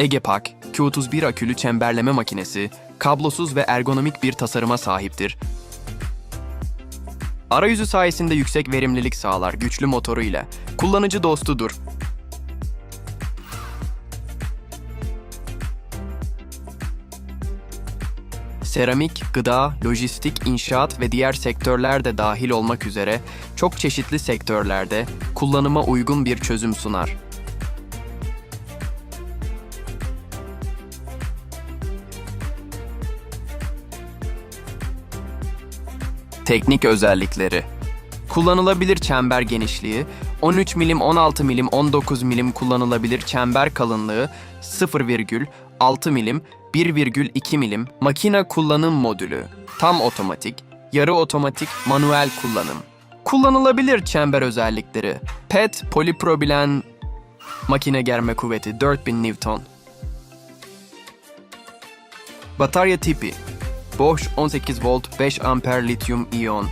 Egepak, Q31 akülü çemberleme makinesi, kablosuz ve ergonomik bir tasarıma sahiptir. Arayüzü sayesinde yüksek verimlilik sağlar güçlü motoru ile. Kullanıcı dostudur. Seramik, gıda, lojistik, inşaat ve diğer sektörler de dahil olmak üzere çok çeşitli sektörlerde kullanıma uygun bir çözüm sunar. Teknik özellikleri. Kullanılabilir çember genişliği 13 milim 16 milim 19 milim kullanılabilir çember kalınlığı 0,6 milim 1,2 milim makine kullanım modülü. Tam otomatik yarı otomatik manuel kullanım. Kullanılabilir çember özellikleri. PET polipropilen makine germe kuvveti 4000 Newton. Batarya tipi Bosch 18 volt 5 amper lityum iyon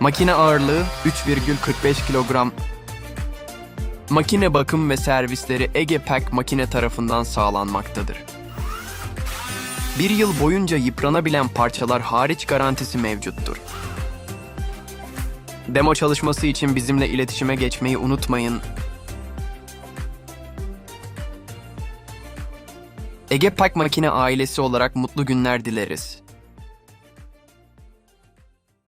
Makine ağırlığı 3,45 kilogram. Makine bakım ve servisleri Ege Pack makine tarafından sağlanmaktadır. Bir yıl boyunca yıpranabilen parçalar hariç garantisi mevcuttur. Demo çalışması için bizimle iletişime geçmeyi unutmayın. Ege Pack makine ailesi olarak mutlu günler dileriz.